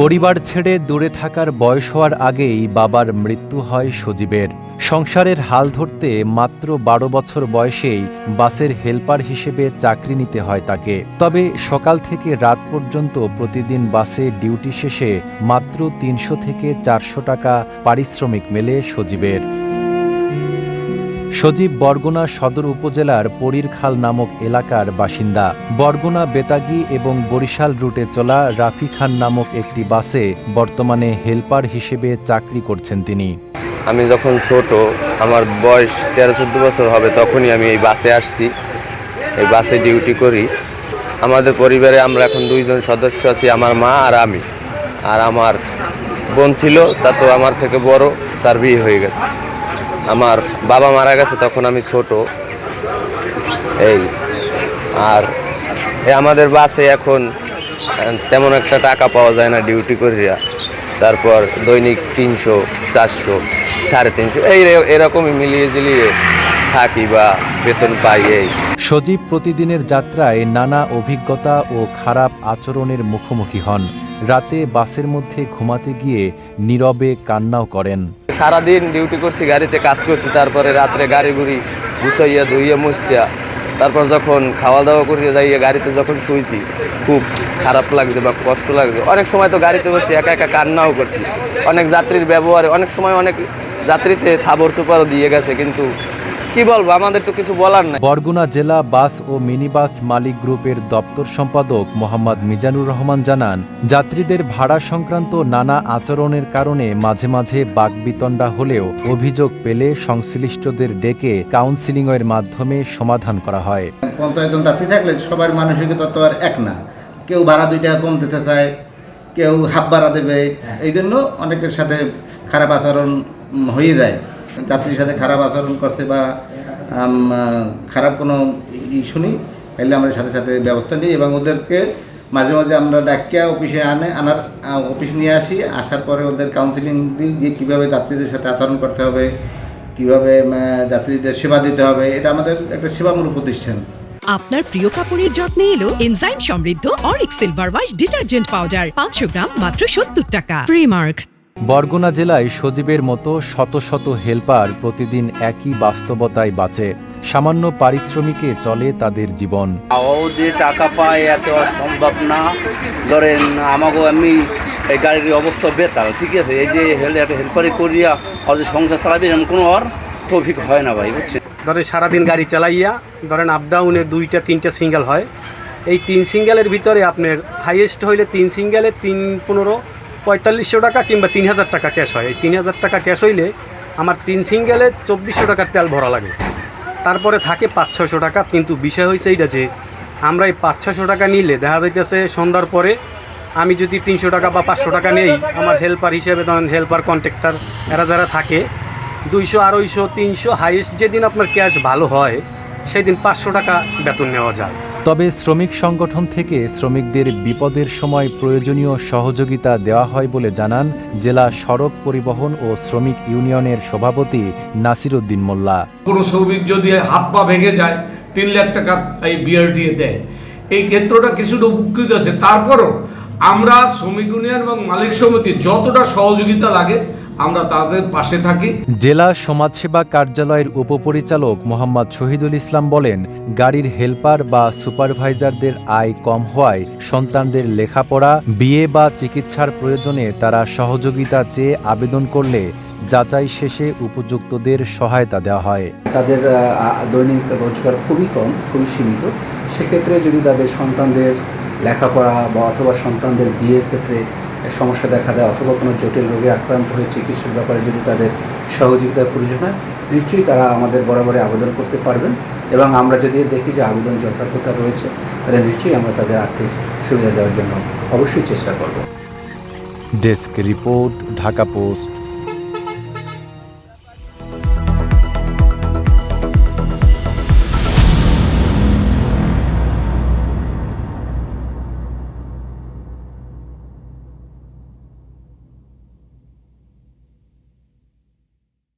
পরিবার ছেড়ে দূরে থাকার বয়স হওয়ার আগেই বাবার মৃত্যু হয় সজীবের। সংসারের হাল ধরতে মাত্র বারো বছর বয়সেই বাসের হেল্পার হিসেবে চাকরি নিতে হয় তাকে। তবে সকাল থেকে রাত পর্যন্ত প্রতিদিন বাসে ডিউটি শেষে মাত্র তিনশো থেকে চারশো টাকা পারিশ্রমিক মেলে সজীবের। সজীব বরগুনা সদর উপজেলার পরীরখাল নামক এলাকার বাসিন্দা। বরগুনা, বেতাগি এবং বরিশাল রুটে চলা রাফি খান নামক একটি বাসে বর্তমানে হেল্পার হিসেবে চাকরি করছেন তিনি। আমি যখন ছোট, আমার বয়স তেরো চোদ্দ বছর হবে, তখনই আমি এই বাসে আসছি। এই বাসে ডিউটি করি। আমাদের পরিবারে আমরা এখন দুইজন সদস্য আছি, আমার মা আর আমি। আর আমার বোন ছিল, তা তো আমার থেকে বড়, তার বিয়ে হয়ে গেছে। আমার বাবা মারা গেছে তখন আমি ছোট। এই, আর আমাদের বাসে এখন তেমন একটা টাকা পাওয়া যায় না ডিউটি করিয়া। তারপর দৈনিক তিনশো, চারশো, সাড়ে তিনশো, এই এরকমই মিলিয়ে ঝিলিয়ে থাকি বা বেতন পাই এই। সজীব প্রতিদিনের যাত্রায় নানা অভিজ্ঞতা ও খারাপ আচরণের মুখোমুখি হন। রাতে বাসের মধ্যে ঘুমাতে গিয়ে নীরবে কান্নাও করেন। সারাদিন ডিউটি করছি, গাড়িতে কাজ করছি, তারপরে রাত্রে গাড়ি ঘুরি, গুছাইয়া ধুইয়া মুছিয়া তারপর যখন খাওয়া দাওয়া করিয়া যাইয়া গাড়িতে যখন শুয়েছি খুব খারাপ লাগছে বা কষ্ট লাগছে। অনেক সময় তো গাড়িতে বসে একা একা কান্নাও করছি। অনেক যাত্রীর ব্যবহারে, অনেক সময় অনেক যাত্রীতে থাবর চুপারও দিয়ে গেছে, কিন্তু কি বলব আমাদের তো কিছু বলার নাই। বরগুনা জেলা বাস ও মিনিবাস মালিক গ্রুপের দপ্তর সম্পাদক মোহাম্মদ মিজানুর রহমান জানান যাত্রীদের ভাড়া সংক্রান্ত নানা আচরণের কারণে মাঝে মাঝে বাকবিতণ্ডা হলেও অভিযোগ পেলে সংশ্লিষ্টদের ডেকে কাউন্সিলিংয়ের মাধ্যমে সমাধান করা হয়। পঞ্চাশ জন যাত্রী থাকলে সবার মানসিকতা তো আর এক না। কেউ ভাড়া দুই টাকা কম দিতে চায় কেউ হাফ ভাড়া দেবে এই জন্য অনেকের সাথে খারাপ আচরণ হয়ে যায়। যাত্রীর সাথে খারাপ আচরণ করছে বা খারাপ কোনো ইস্যু শুনি তাহলে আমরা সাথে সাথে ব্যবস্থা নিই এবং ওদেরকে মাঝে মাঝে আমরা ডাকিয়া অফিসে আনে, আনার অফিস নিয়ে আসি, আসার পরে ওদের কাউন্সিলিং দিই যে কীভাবে যাত্রীদের সাথে আচরণ করতে হবে, কীভাবে যাত্রীদের সেবা দিতে হবে, এটা আমাদের একটা সেবামূলক প্রতিষ্ঠান। আপনার প্রিয় কাপড়ের যত্নে এলো এনজাইম সমৃদ্ধ Auric silver wash detergent powder পাঁচশো গ্রাম মাত্র সত্তর টাকা। প্রিমার্ক বরগুনা জেলায় সজীবের মতো শত শত হেলপার প্রতিদিন একই বাস্তবতায় বাঁচে। সামান্য পারিশ্রমিকে চলে তাদের জীবন। ও যে টাকা পায় এত সম্ভব না। ধরেন আমাকেও আমি এই গাড়ির অবস্থা বেতাল ঠিক আছে? এই যে হেল একটা হেল্পারি করিয়া আর যে সংসার চালাবে এরকম কোনো আর তৌফিক হয় না ভাই বুঝছেন? ধরেন সারাদিন গাড়ি চালাইয়া ধরেন আপ ডাউনে দুইটা তিনটা সিঙ্গেল হয়। এই তিন সিঙ্গেলের ভিতরে আপনার হাইয়েস্ট হইলে তিন সিঙ্গেলে তিন পনেরো পঁয়তাল্লিশশো টাকা কিংবা তিন হাজার টাকা ক্যাশ হয়। এই তিন হাজার টাকা ক্যাশ হইলে আমার তিন সিঙ্গেলে চব্বিশশো টাকার তেল ভরা লাগে। তারপরে থাকে পাঁচ ছশো টাকা। কিন্তু বিষয় হয়েছে এইটা যে, আমরা এই পাঁচ ছশো টাকা নিলে দেখা যাইতেছে সন্ধ্যার পরে আমি যদি তিনশো টাকা বা পাঁচশো টাকা নেই, আমার হেল্পার হিসেবে ধরেন হেল্পার কন্ট্রাক্টর এরা যারা থাকে, দুইশো, আড়াইশো, তিনশো হাইয়েস্ট যেদিন আপনার ক্যাশ ভালো হয় সেই দিন পাঁচশো টাকা বেতন নেওয়া যায়। তবে শ্রমিক সংগঠন থেকে শ্রমিকদের বিপদের সময় প্রয়োজনীয় সহযোগিতা দেওয়া হয় বলে জানান জেলা সড়ক পরিবহন ও শ্রমিক ইউনিয়নের সভাপতি নাসির উদ্দিন মোল্লা। কোনো শ্রমিক যদি হাত পা ভেঙে যায়, তিন লাখ টাকা এই বিআরটিএ দেয়। এই ক্ষেত্রটা কিছুটা উপকৃত আছে। তারপরও আমরা শ্রমিক ইউনিয়ন এবং মালিক সমিতি যতটা সহযোগিতা লাগে আমরা তাদের পাশে থাকি। জেলা সমাজসেবা কার্যালয়ের উপপরিচালক মোহাম্মদ শহীদুল ইসলাম বলেন গাড়ির হেল্পার বা সুপারভাইজারদের আয় কম হওয়ায় সন্তানদের লেখাপড়া বিয়ে বা চিকিৎসার প্রয়োজনে তারা সহযোগিতা চেয়ে আবেদন করলে যাচাই শেষে উপযুক্তদের সহায়তা দেওয়া হয়। তাদের দৈনিক রোজগার খুবই কম খুবই সীমিত। সেক্ষেত্রে যদি তাদের সন্তানদের লেখাপড়া বা অথবা সন্তানদের বিয়ের ক্ষেত্রে সমস্যা দেখা দেয় অথবা কোনো জটিল রোগে আক্রান্ত হয়ে চিকিৎসার ব্যাপারে যদি তাদের সহযোগিতার প্রয়োজন হয়, নিশ্চয়ই তারা আমাদের বরাবরই আবেদন করতে পারবেন। এবং আমরা যদি দেখি যে আবেদন যথার্থতা রয়েছে, তাহলে নিশ্চয়ই আমরা তাদের আর্থিক সুবিধা দেওয়ার জন্য অবশ্যই চেষ্টা করব। Desk report, Dhaka post.